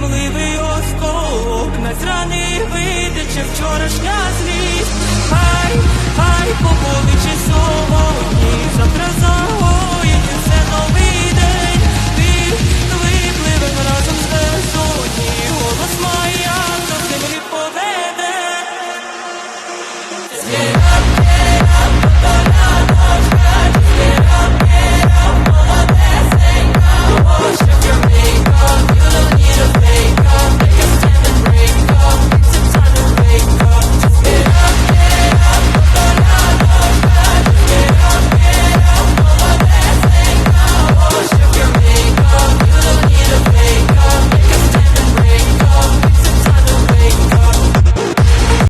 Щемливий осколок нас зранив, витече вчорашня злість. Хай, хай поболиче сьогодні, завтра загоїть все новий день. Ти випливем разом з безодні, голос моя до землі поведе.